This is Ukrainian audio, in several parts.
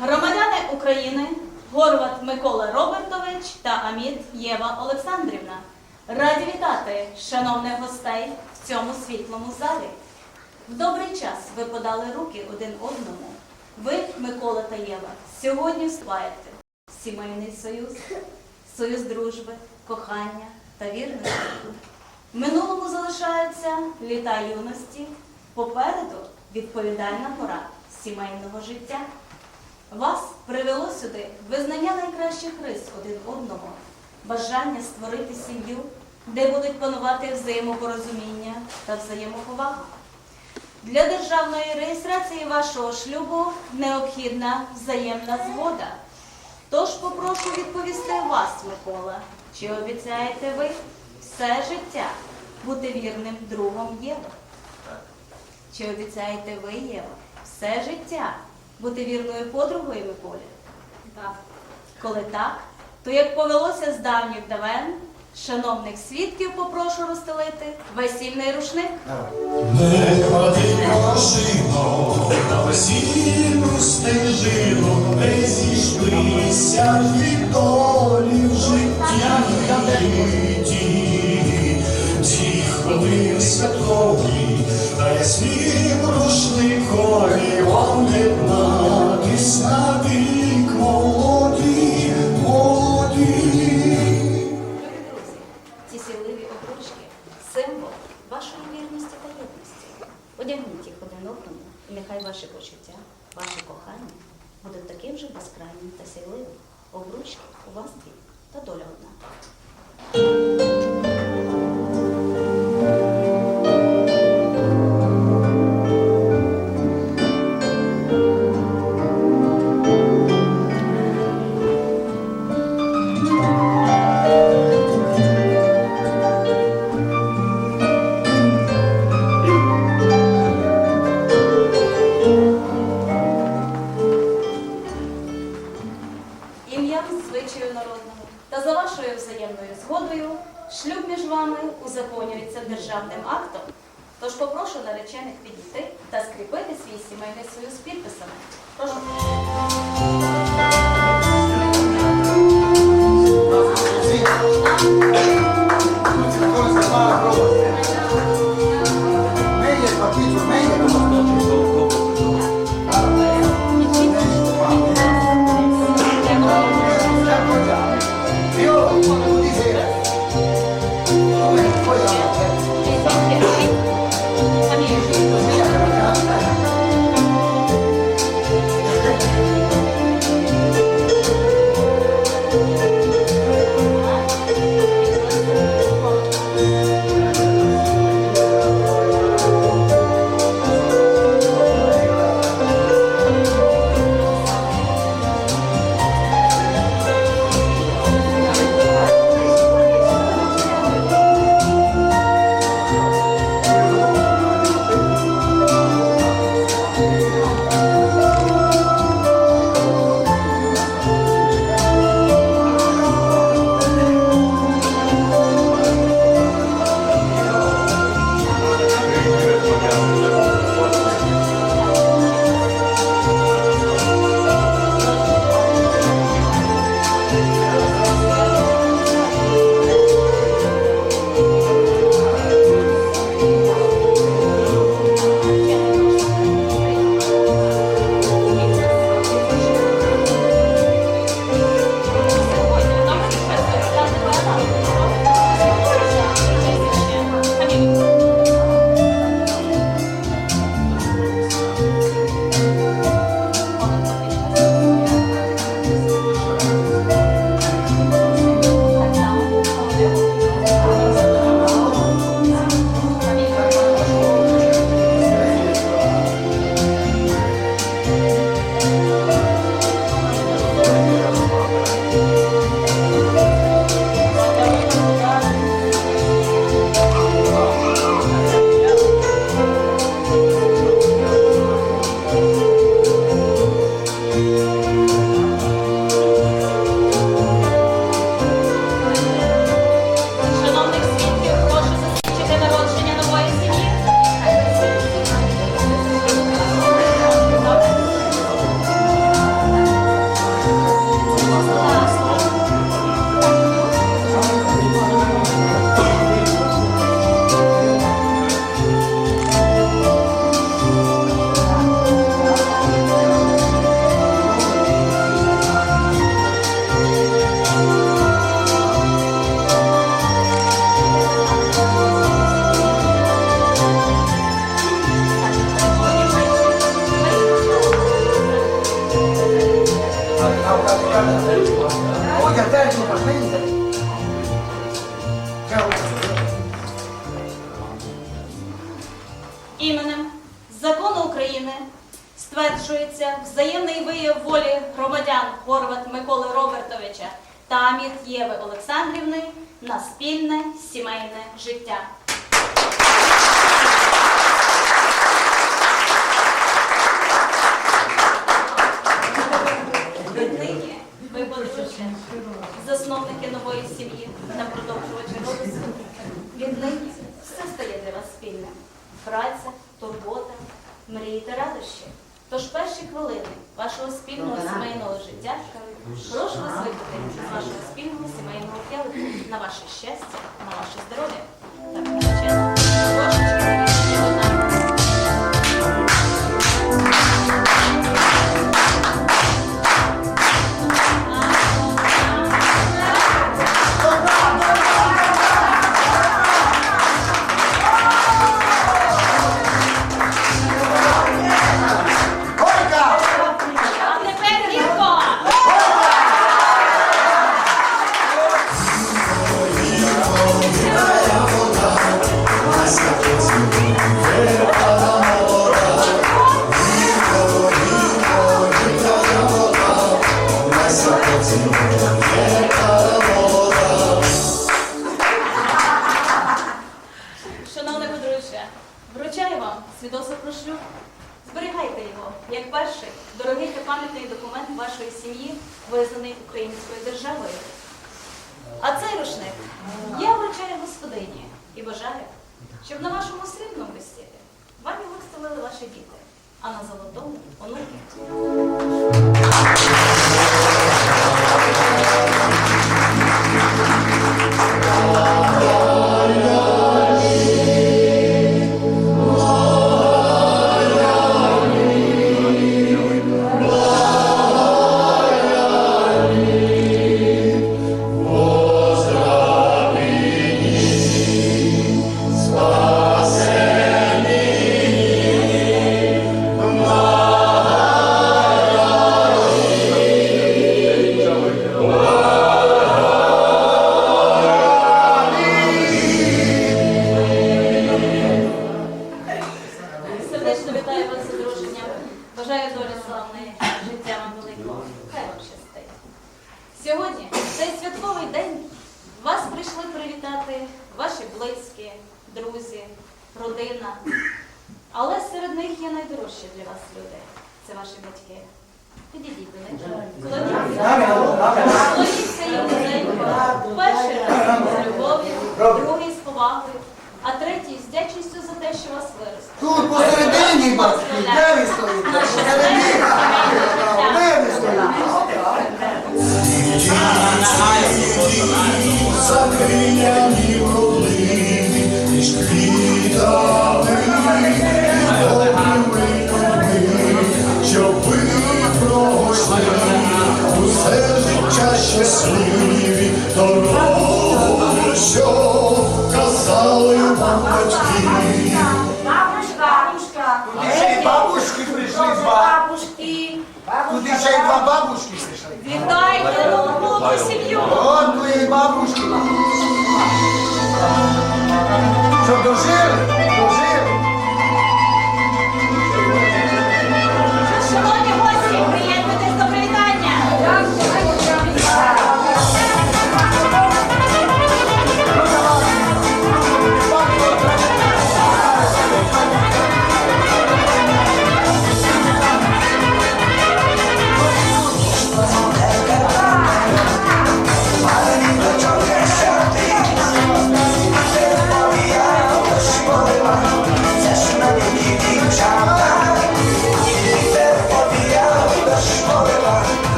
Громадяни України Горват Микола Робертович та Аміт Єва Олександрівна. Раді вітати шановних гостей в цьому світлому залі. В добрий час ви подали руки один одному. Ви, Микола та Єва, сьогодні вступаєте в сімейний союз, союз дружби, кохання та вірності. Минулому залишаються літа юності, попереду відповідальна пора сімейного життя. Вас привело сюди визнання найкращих рис один одного, бажання створити сім'ю, де будуть панувати взаємопорозуміння та взаємоповага. Для державної реєстрації вашого шлюбу необхідна взаємна згода. Тож попрошу відповісти вас, Микола, чи обіцяєте ви все життя бути вірним другом Єви? Чи обіцяєте ви, Єва, все життя бути вірною подругою Миколі? Так. Коли так, то як повелося з давніх давен, шановних свідків попрошу розстелити весільний рушник. Не клади машину на весільну стежину, не зійшлися від долі в житті. Ті хвилини святкові, закону України стверджується взаємний вияв волі громадян Горват Миколи Робертовича та Аміт Єви Олександрівни на спільне сімейне життя. Ви подружжя, засновники нової сім'ї та продовжувачі роду. Віднині все стає для вас спільним. Праця, турбота, мрії та радощі. Тож перші хвилини вашого спільного сімейного життя прошу вас випити з вашого спільного сімейного п'ялику на ваше щастя, Шановне вручаю вам свідоцтво про шлюб. Зберігайте його як перший дорогий та пам'ятний документ вашої сім'ї, визнаний українською державою. А цей рушник я вручаю господині і бажаю, щоб на вашому срібному весіллі вам його вставили ваші діти, а на золотому онуки. Повагою, а третій з вдячністю за те, що вас виростили. Тут посередині, батьки, де ви стоїте? Посередині. Де ви стоїте? Усе життя щасливі, дорогою, що казали бабочки. Бабушка, Куди ще й бабушки прийшли з вами. бабушки, Куди ще й два бабушки прийшли. Вітайте нову сім'ю! От твої бабушки. Щоб дожили, дожили.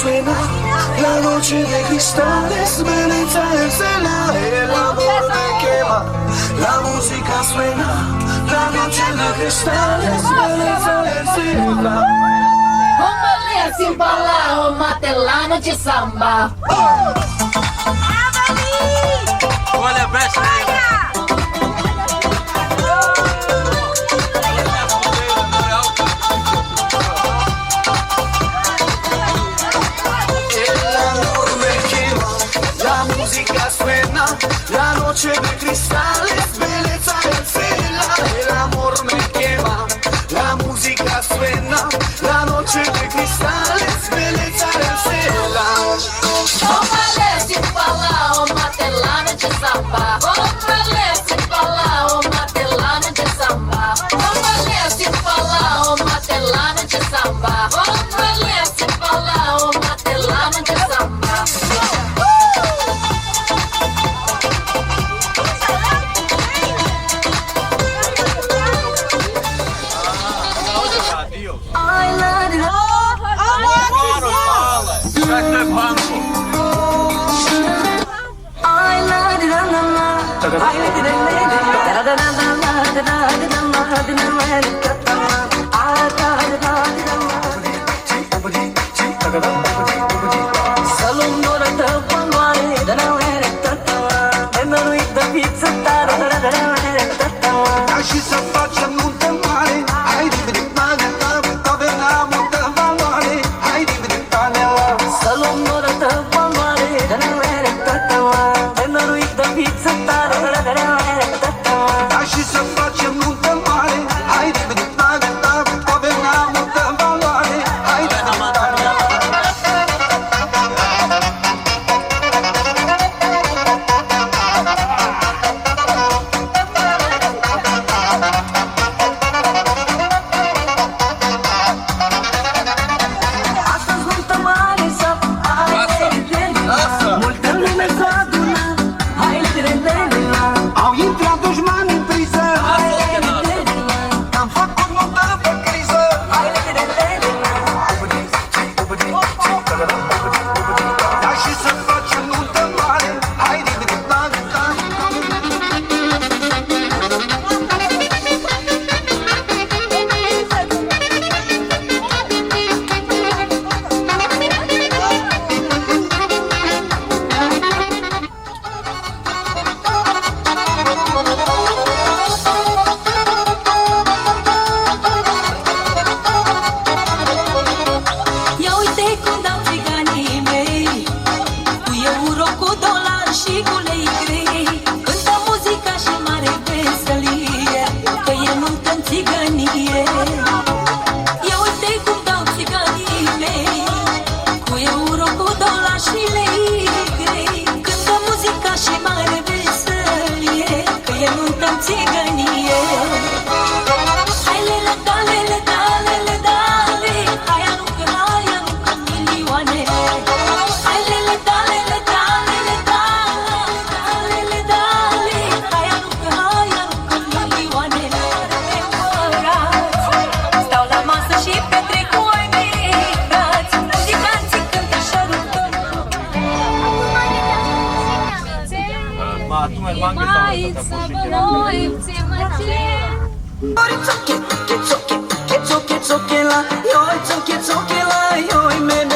suena la noche de cristales, Melita escena, el amor me quema. La música suena, la noche de cristales, Melita escena. Uma mulher se embalar, uma telana de samba. Olha, Brasília. la noche de cristales. pizza, da da da da da da da da Oh, it's okay, it's okay, it's okay, it's okay, it's okay, it's okay, it's okay, it's okay, it's okay,